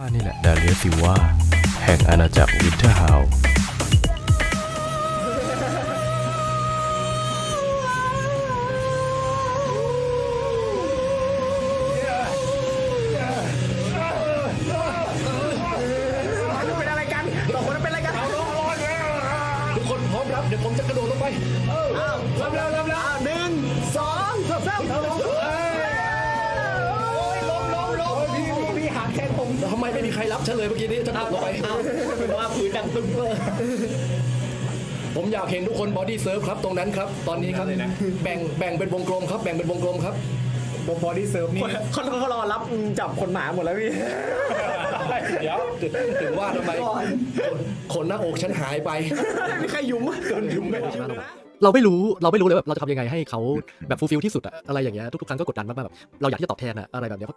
อ่านี่แหละดาเลียซิว่า แห่งอาณาจักรวินเทอร์ฮาวเป็นอะไรกันสองคนนั้นเป็นอะไรกันทุกคนพร้อมรับเดี๋ยวผมจะกระโดดลงไปอ้าวรับแล้วรับแล้วหนึ่งสองสามโอ้ ไม่มีใครรับฉันเลยเมื่อกี้นี้ฉันตกลงไปเอาเป็นว่าผืนดังตึ้งเลยผมอยากเห็นทุกคนบอดี้เซิร์ฟครับตรงนั้นครับ ตอนนี้ครับแบ่งแบ่งเป็นวงกลมครับ แบ่งเป็นวงกลมครับบอดี้เซิร์ฟนี่เขาเขารอรับจับคนหมาหมดแล้วพี่เดี๋ยวถึงว่าทำไมขนหน้าอกฉันหายไปไม่มีใครยุ่มโดนยุ่มเลยเราไม่รู้เราไม่รู้เลยแบบเราจะทำยังไงให้เขาแบบฟูลฟิลที่สุดอะอะไรอย่างเงี้ยทุกๆครั้งก็กดดันมากๆแบบเราอยากที่จะตอบแทนอะอะไรแบบเนี้ย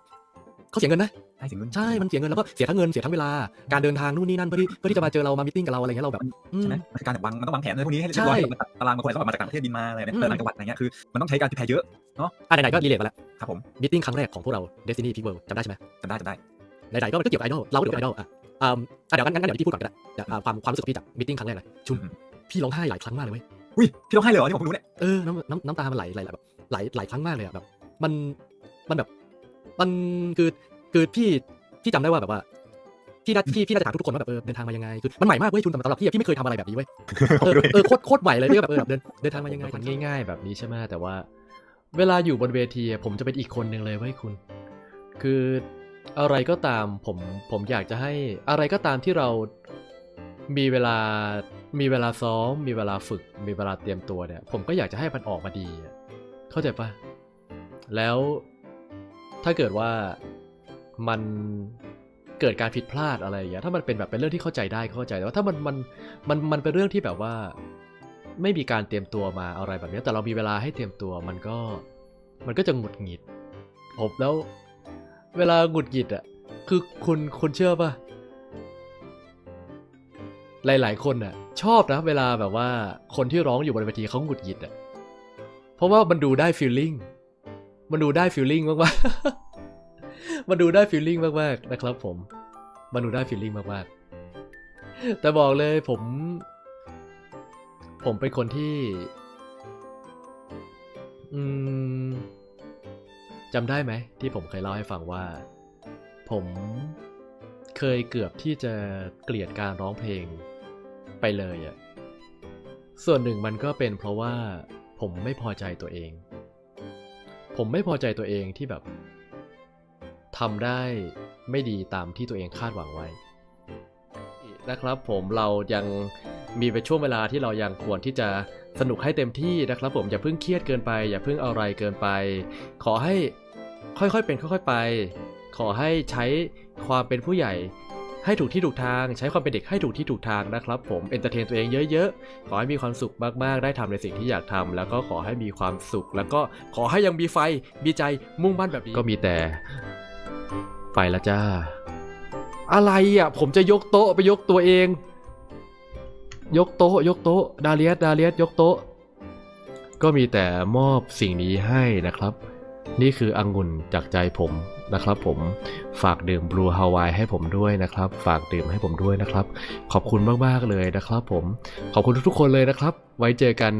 เพราะเขาเสียเงินนะให้สิ่งนู้นใช่มันเสียเงินแล้วก็เสียทั้งเงินเสียทั้งเวลาการเดินทางนู่นนี่นั่นเพื่อที่เพื่อที่จะมาเจอเรามามิทติ้งกับเราอะไรเงี้ยเราแบบอืมใช่ไหมมันคือการแบบวางมันต้องวางแผนอะไรพวกนี้ให้เรียบร้อยใช่มันตัดตารางบางคนก็แบบมาจากต่างประเทศบินมาอะไรเนี่ยอืมเดินต่างจังหวัดอะไรเงี้ยคือมันต้องใช้การแพรเยอะอะไหนๆก็รีเลทมาแล้วครับผมมิทติ้งครั้งแรกของพวกเรา Destiny Peak World จำได้ใช่ไหมจำได้จำได้ไหนๆก็มันก็เกี่ยวกับไอดอลเราก็เกี่ยวกับไอดอลอะอ่าอะเดี๋ยวงั้นงั้นเดี๋ยวพี่พูดก่อนก็ได้เดี๋ยวอ่าความความรู้สึกของพี่จากมิทติ้งครั้งแรกเลยชุนพี่ร้องไห้หลายครั้งมากเลยเว้ยอุ้ยพี่ร้องไห้เลยเหรอที่ผมเพิ่งรู้เนี่ยเออน้ำน้ำน้ำตามันไหลไหลไหลแบบไหลไหลครั้งมากเลยอะแบบมันมันแบบ มันคือคือพี่พี่จำได้ว่าแบบว่าพี่น่าพี่พี่น่าจะถามทุกๆคนว่าแบบเออเดินทางมายังไงคือมันใหม่มากเว้ยชุนสำหรับพี่อะพี่ไม่เคยทำอะไรแบบนี้เว้ยเออเออโคตรโคตรใหม่เลยพี่ก็แบบเออแบบเดินเดินทางมายังไงมันง่าย ๆ แบบนี้ใช่ไหมแต่ว่า เวลาอยู่บนเวทีอะผมจะเป็นอีกคนหนึ่งเลยเว้ยคุณ คืออะไรก็ตามผมผมอยากจะให้อะไรก็ตามที่เรามีเวลามีเวลาซ้อม มีเวลาฝึก มีเวลาเตรียมตัวเนี่ย ผมก็อยากจะให้มันออกมาดีอะเข้าใจปะแล้ว ถ้าเกิดว่ามันเกิดการผิดพลาดอะไรอย่างเงี้ยถ้ามันเป็นแบบเป็นเรื่องที่เข้าใจได้เข้าใจแต่ว่าถ้ามันมันมันมันเป็นเรื่องที่แบบว่า ไม่มีการเตรียมตัวมาอะไรแบบนี้แต่เรามีเวลาให้เตรียมตัวมันก็มันก็จะหงุดหงิดผมแล้ว เวลาหงุดหงิดอะคือคุณคุณเชื่อป่ะหลาย ๆ คนอะชอบนะ เวลาแบบว่าคนที่ร้องอยู่บนเวทีเขาหงุดหงิดอะเพราะว่ามันดูได้ฟีลลิ่ง มันดูได้ฟีลลิ่งมากๆมันดูได้ฟีลลิ่งมากๆนะครับ ผม มันดูได้ฟีลลิ่งมากๆแต่บอกเลยผม ผมเป็นคนที่ อืมจำได้ไหม ที่ผมเคยเล่าให้ฟังว่า ผมเคยเกือบที่จะเกลียดการร้องเพลงไปเลยอะส่วนหนึ่งมันก็เป็นเพราะว่าผมไม่พอใจตัวเอง ผมไม่พอใจตัวเองที่แบบทำได้ไม่ดีตามที่ตัวเองคาดหวังไว้ นะครับผมเรายังมีเป็นช่วงเวลาที่เรายังควรที่จะสนุกให้เต็มที่นะครับผมอย่าเพิ่งเครียดเกินไป อย่าเพิ่งอะไรเกินไป ขอให้ค่อยๆเป็นค่อย ๆไป ขอให้ใช้ความเป็นผู้ใหญ่ ให้ถูกที่ถูกทาง ใช้ความเป็นเด็กให้ถูกที่ถูกทางนะครับ ผมเอนเตอร์เทนตัวเองเยอะๆ ขอให้มีความสุขมากๆ ได้ทำในสิ่งที่อยากทำแล้วก็ขอให้มีความสุข แล้วก็ขอให้ยังมีไฟ มีใจมุ่งมั่นแบบนี้ ก็มีแต่ ไปแล้วจ้า อะไรอะ ผมจะยกโต๊ะไปยกตัวเอง ยกโต๊ะ ยกโต๊ะ ดาเลียสดาเลียสยกโต๊ะ ก็มีแต่มอบสิ่งนี้ให้นะครับ นี่คือองุ่นจากใจผม นะครับผมฝากดื่มบลูฮาวายให้ผมด้วยนะครับ ฝากดื่มให้ผมด้วยนะครับ ขอบคุณมากๆเลยนะครับผมขอบคุณทุกๆคนเลยนะครับ ไว้เจอกัน